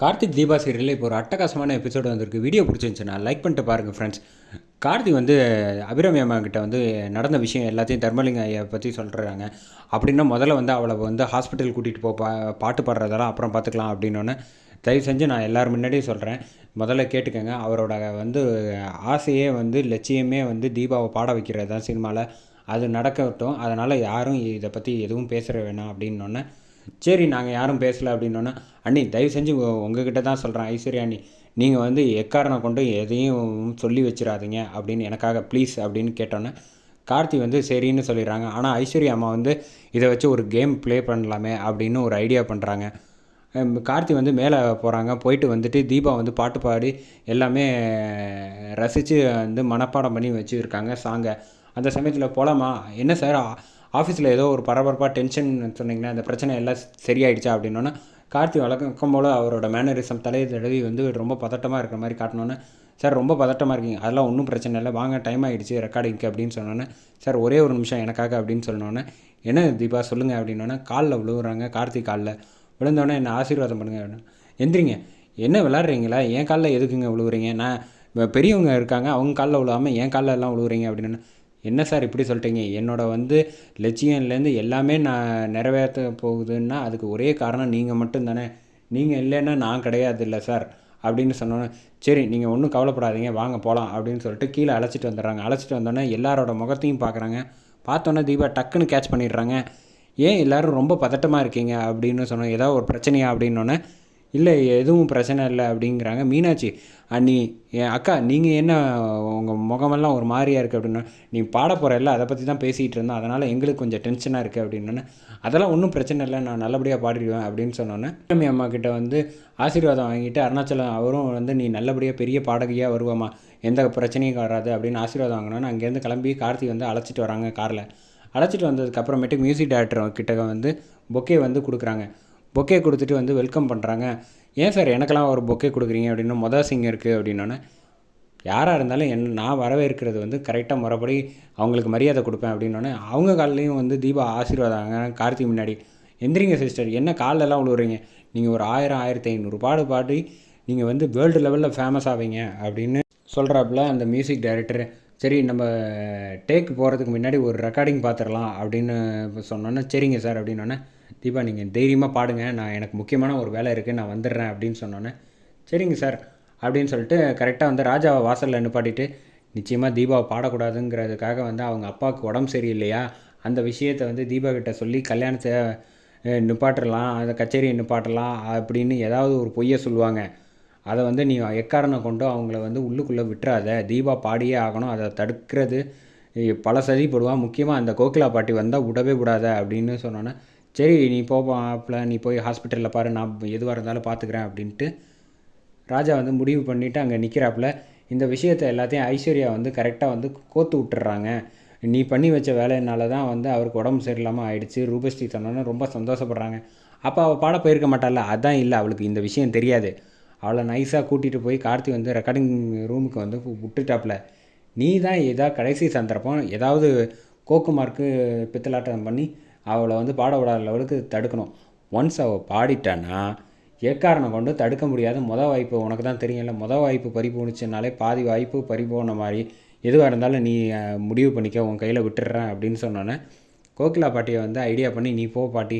கார்த்திக் தீபா சீரியலில் இப்போ ஒரு அட்டகாசமான எபிசோடு வந்திருக்கு. வீடியோ பிடிச்சிருந்துச்சுன்னா லைக் பண்ணிட்டு பாருங்கள் ஃப்ரெண்ட்ஸ் கார்த்திக் வந்து அபிராமி அம்மா கிட்ட வந்து நடந்த விஷயம் எல்லாத்தையும் தர்மலிங்க ஐயா பற்றி சொல்கிறாங்க அப்படின்னா முதல்ல வந்து அவளை வந்து ஹாஸ்பிட்டல் கூட்டிகிட்டு போ பா பாட்டு பாடுறதெல்லாம் அப்புறம் பார்த்துக்கலாம் அப்படின்னோடனே தயவு செஞ்சு நான் எல்லோரும் முன்னாடியும் சொல்கிறேன் முதல்ல கேட்டுக்கோங்க. அவரோட வந்து ஆசையே வந்து லட்சியமே வந்து தீபாவை பாட வைக்கிறது தான் சினிமாவில் அது நடக்கட்டும். அதனால் யாரும் இதை பற்றி எதுவும் பேசுகிற வேணாம் அப்படின்னோடனே சரி நாங்கள் யாரும் பேசலை அப்படின்னோன்னே அண்ணி தயவு செஞ்சு உங்ககிட்ட தான் சொல்கிறேன் ஐஸ்வர்யா அண்ணி நீங்கள் வந்து எக்காரணம் கொண்டு எதையும் சொல்லி வச்சிடாதீங்க அப்படின்னு எனக்காக ப்ளீஸ் அப்படின்னு கேட்டோன்னே கார்த்தி வந்து சரின்னு சொல்லிடுறாங்க. ஆனால் ஐஸ்வர்யா அம்மா வந்து இதை வச்சு ஒரு கேம் ப்ளே பண்ணலாமே அப்படின்னு ஒரு ஐடியா பண்ணுறாங்க கார்த்தி வந்து மேலே போகிறாங்க போயிட்டு வந்துட்டு தீபா வந்து பாட்டு பாடி எல்லாமே ரசித்து வந்து மனப்பாடம் பண்ணி வச்சுருக்காங்க சாங்கை அந்த சமயத்தில் போகலாமா என்ன சார் ஆஃபீஸில் ஏதோ ஒரு பரபரப்பாக டென்ஷன் சொன்னீங்கன்னா அந்த பிரச்சனை எல்லாம் சரியாயிடுச்சா அப்படின்னோன்னா கார்த்தி வழக்கம் போல் அவரோட மேனரிசம் தலையை தடவி வந்து ரொம்ப பதட்டமாக இருக்கிற மாதிரி காட்டினோன்னே சார் ரொம்ப பதட்டமாக இருக்கீங்க. அதெல்லாம் ஒன்றும் பிரச்சனை இல்லை. வாங்க டைம் ஆகிடுச்சு ரெக்கார்டிங்க்கு அப்படின்னு சொன்னோன்னே சார் ஒரே ஒரு நிமிஷம் எனக்காக அப்படின்னு சொன்னோன்னே என்ன தீபா சொல்லுங்கள் அப்படின்னோன்னே காலில் விழுவுறாங்க கார்த்தி காலில். விழுந்தோடனே என்ன ஆசீர்வாதம் பண்ணுங்க. அப்படின்னு. எந்திரிங்க. என்ன விளாட்றீங்களா என் காலில் எதுக்குங்க விழுவுறீங்க? நான் பெரியவங்க இருக்காங்க. அவங்க காலில் விழுவாமல் என் காலில் எல்லாம் விழுவுறீங்க அப்படின்னு என்ன சார் இப்படி சொல்லிட்டீங்க? என்னோட வந்து லட்சியம்லேருந்து எல்லாமே நான் நிறைவேற்ற போகுதுன்னா அதுக்கு ஒரே காரணம் நீங்கள் மட்டும்தானே. நீங்கள் இல்லைன்னா நான் கிடையாது இல்லை சார் அப்படின்னு சொன்னோன்னே சரி நீங்கள் ஒன்றும் கவலைப்படாதீங்க வாங்க போகலாம் அப்படின்னு சொல்லிட்டு கீழே அழைச்சிட்டு வந்துடுறாங்க. அழைச்சிட்டு வந்தோடனே எல்லாரோட முகத்தையும் பார்க்குறாங்க. பார்த்தோன்னே தீபா டக்குன்னு கேட்ச் பண்ணிடுறாங்க. ஏன் எல்லோரும் ரொம்ப பதட்டமாக இருக்கீங்க? அப்படின்னு சொன்னோம். ஏதாவது ஒரு பிரச்சனையா? அப்படின்னோடனே இல்லை எதுவும் பிரச்சனை இல்லை அப்படிங்கிறாங்க. மீனாட்சி அண்ணி என் அக்கா நீங்கள் என்ன உங்கள் முகமெல்லாம் ஒரு மாதிரியாக இருக்குது அப்படின்னா நீ பாட போகிறல்ல அதை பற்றி தான் பேசிகிட்டு இருந்தோம். அதனால் எங்களுக்கு கொஞ்சம் டென்ஷனாக இருக்குது அப்படின்னோடனே அதெல்லாம் ஒன்றும் பிரச்சனை இல்லை. நான் நல்லபடியாக பாடிடுவேன். அப்படின்னு சொன்னோன்னே அபிராமி அம்மா கிட்ட வந்து ஆசீர்வாதம் வாங்கிட்டு அருணாச்சலம் அவரும் வந்து நீ நல்லபடியாக பெரிய பாடகியாக வருவாமா எந்த பிரச்சனையும் வராது. அப்படின்னு ஆசீர்வாதம் வாங்கினோன்னு அங்கேருந்து கிளம்பி கார்த்தி வந்து அழைச்சிட்டு வராங்க காரில். அழைச்சிட்டு வந்ததுக்கப்புறமேட்டு மியூசிக் டேரக்டர் கிட்ட வந்து பொக்கே வந்து கொடுக்குறாங்க. பொக்கே கொடுத்துட்டு வந்து வெல்கம் பண்ணுறாங்க ஏன் சார் எனக்கெல்லாம் ஒரு பொக்கே கொடுக்குறீங்க அப்படின்னு மொதல் சிங்கருக்கு அப்படின்னோன்னே யாராக இருந்தாலும் என் நான் வரவேற்கிறது வந்து கரெக்டாக முறைப்படி அவங்களுக்கு மரியாதை கொடுப்பேன் அப்படின்னோடனே அவங்க காலிலையும் வந்து தீபா ஆசீர்வாதாங்க. கார்த்தி முன்னாடி எந்திரிங்க சிஸ்டர் என்ன காலெல்லாம் எல்லாம் விழுவுறீங்க நீங்கள் ஒரு ஆயிரம் ஆயிரத்தி ஐநூறு பாடு பாடி நீங்கள் வந்து வேர்ல்டு லெவலில் ஃபேமஸ் ஆவீங்க அப்படின்னு சொல்கிறாப்புல அந்த மியூசிக் டைரக்டர். சரி நம்ம டேக் போகிறதுக்கு முன்னாடி ஒரு ரெக்கார்டிங் பார்த்துடலாம் அப்படின்னு சொன்னோன்னே சரிங்க சார் அப்படின்னோடனே தீபா நீங்கள் தைரியமாக பாடுங்க. நான் எனக்கு முக்கியமான ஒரு வேலை இருக்குது நான் வந்துடுறேன் அப்படின்னு சொன்னோன்னே சரிங்க சார் அப்படின்னு சொல்லிட்டு கரெக்டாக வந்து ராஜாவை வாசலில் நிப்பாட்டிட்டு நிச்சயமாக தீபாவை பாடக்கூடாதுங்கிறதுக்காக வந்து அவங்க அப்பாவுக்கு உடம்பு சரியில்லையா? அந்த விஷயத்தை வந்து தீபா கிட்ட சொல்லி கல்யாணத்தை அஹ், நிப்பாட்டலாம் அந்த கச்சேரியை நிப்பாட்டலாம் அப்படின்னு ஏதாவது ஒரு பொய்யை சொல்லுவாங்க. அதை வந்து நீ எக்காரணம் கொண்டு அவங்கள வந்து உள்ளுக்குள்ளே விட்டுறாத. தீபா பாடியே ஆகணும். அதை தடுக்கிறது பல சதி போடுவான் முக்கியமாக அந்த கோகிலா பாட்டி வந்தால் விடவே விடாத அப்படின்னு சொன்னோன்னே சரி நீ போப்பாப்பில் நீ போய் ஹாஸ்பிட்டலில் பாரு நான் எதுவாக இருந்தாலும் பார்த்துக்கிறேன் அப்படின்ட்டு ராஜா வந்து முடிவு பண்ணிவிட்டு அங்கே நிற்கிறாப்புல இந்த விஷயத்தை எல்லாத்தையும் ஐஸ்வர்யா வந்து கரெக்டாக வந்து கோத்து விட்டுறாங்க. நீ பண்ணி வச்ச வேலையினால தான் வந்து அவருக்கு உடம்பு சரியில்லாமல் ஆயிடுச்சு. ரூபஸ்ரீ சொன்னோன்னு ரொம்ப சந்தோஷப்படுறாங்க. அப்போ அவள் பாட போயிருக்க மாட்டாள்ல. அதான் இல்லை அவளுக்கு இந்த விஷயம் தெரியாது. அவளை நைஸாக கூட்டிகிட்டு போய் கார்த்தி வந்து ரெக்கார்டிங் ரூமுக்கு வந்து விட்டுட்டாப்புல. நீ தான் ஏதாவது கடைசி சந்தர்ப்பம் ஏதாவது கோக்கு மார்க்கு பித்தலாட்டம் பண்ணி அவளை வந்து பாட விடாத லெவலுக்கு தடுக்கணும். ஒன்ஸ் அவள் பாடிட்டான்னா எக்காரணம் கொண்டு தடுக்க முடியாத முத வாய்ப்பு உனக்கு தான் தெரியும்ல. முத வாய்ப்பு பறி போணுச்சுனாலே பாதி வாய்ப்பு பறி போன மாதிரி. எதுவாக இருந்தாலும் நீ முடிவு பண்ணிக்க உன் கையில் விட்டுடுறேன் அப்படின்னு சொன்னோன்னே கோகிலா பாட்டியை வந்து ஐடியா பண்ணி நீ போ பாட்டி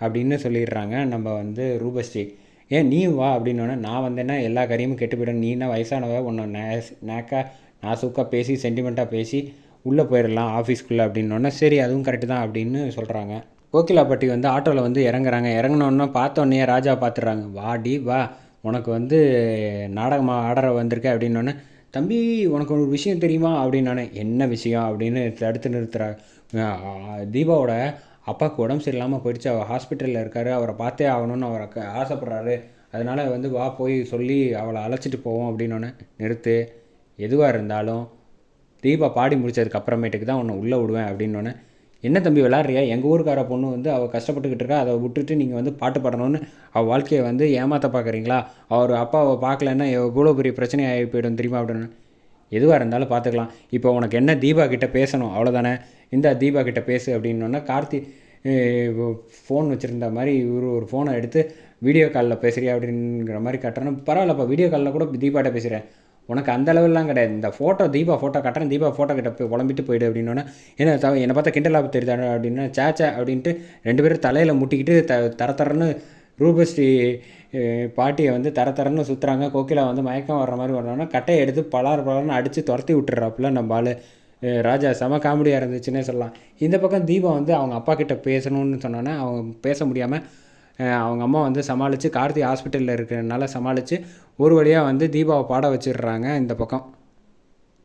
அப்படின்னு சொல்லிடுறாங்க நம்ம வந்து ரூபஸ்ரீ. ஏன் நீ வா அப்படின்னோடனே நான் வந்தேன்னா எல்லா காரியமும் கெட்டு போயிடும். நீ என்ன வயசானவ? உன்னை நே நேக்கா நாசுக்காக பேசி சென்டிமெண்ட்டாக பேசி உள்ளே போயிடலாம் ஆஃபீஸ்க்குள்ளே அப்படின்னோடனே சரி அதுவும் கரெக்டு தான் அப்படின்னு சொல்கிறாங்க கோகிலாப்பட்டி வந்து ஆட்டோவில் வந்து இறங்குறாங்க. இறங்கினோன்னே பார்த்தோன்னே ராஜா பார்த்துடுறாங்க வாடி வா உனக்கு வந்து நாடகமாக ஆடற வந்திருக்க அப்படின்னோடனே தம்பி உனக்கு ஒரு விஷயம் தெரியுமா? அப்படின்னானே என்ன விஷயம்? அப்படின்னு தடுத்து நிறுத்துறா தீபாவோட அப்பாவுக்கு உடம்பு சரியில்லாமல் போயிடுச்சு. அவர் ஹாஸ்பிட்டலில் இருக்காரு. அவரை பார்த்தே ஆகணும்னு அவரை ஆசைப்பட்றாரு ஆசைப்படுறாரு. அதனால் வந்து வா போய் சொல்லி அவளை அழைச்சிட்டு போவோம் அப்படின்னோடனே நிறுத்து. எதுவாக இருந்தாலும் தீபா பாடி முடிச்சதுக்கு அப்புறமேட்டுக்கு தான் உன்னை உள்ளே விடுவேன் அப்படின்னோடனே என்ன தம்பி விளாட்றியா எங்கள் ஊருக்கார பொண்ணு வந்து அவள் கஷ்டப்பட்டுக்கிட்டு இருக்கா அதை விட்டுட்டு நீங்கள் வந்து பாட்டு பாடணும்னு அவள் வாழ்க்கையை வந்து ஏமாற்ற பார்க்குறீங்களா அவர் அப்பாவை பார்க்கலன்னா எவ்வளோ பெரிய பிரச்சனை ஆகி போயிடும் தெரியுமா? அப்படின்னு. எதுவாக இருந்தாலும் பார்த்துக்கலாம் இப்போ உனக்கு என்ன தீபா கிட்ட பேசணும்? அவ்வளோதானே இந்த தீபா கிட்ட பேசு அப்படின்னோடனே கார்த்தி ஃபோன் வச்சுருந்த மாதிரி இவர் ஒரு ஃபோனை எடுத்து வீடியோ காலில் பேசுகிறியா அப்படிங்கிற மாதிரி கட்டுறேன்னு பரவாயில்லப்பா வீடியோ காலில் கூட தீபாட்ட பேசுகிறேன் உனக்கு அந்த அளவுலாம் கிடையாது. இந்த ஃபோட்டோ தீபா ஃபோட்டோ கட்டுறேன் தீபா ஃபோட்டோ கிட்ட போய் உழம்பிட்டு போயிடு அப்படின்னோடனே என்ன தவ என்னை பார்த்தா கிண்டலாக தெரியுதா அப்படின்னா சேச்சா அப்படின்ட்டு ரெண்டு பேரும் தலையில் முட்டிக்கிட்டு த தர தரன்னு ரூபஸ்ரீ பாட்டியை வந்து தர தரன்னு சுற்றுறாங்க கோகிலா வந்து மயக்கம் வர்ற மாதிரி வரணும்னா கட்டையை எடுத்து பலார் பலார்னு அடித்து துரத்தி விட்டுறாப்புல நம்ம ஆளு. ராஜா செம காமெடியாக இருந்துச்சுன்னே சொல்லலாம். இந்த பக்கம் தீபா வந்து அவங்க அப்பா கிட்ட பேசணும்னு சொன்னோன்னே அவங்க பேச முடியாமல் அவங்க அம்மா வந்து சமாளித்து கார்த்தி ஹாஸ்பிட்டலில் இருக்கிறனால சமாளித்து ஒரு வழியாக வந்து தீபாவை பாட வச்சிடுறாங்க இந்த பக்கம்.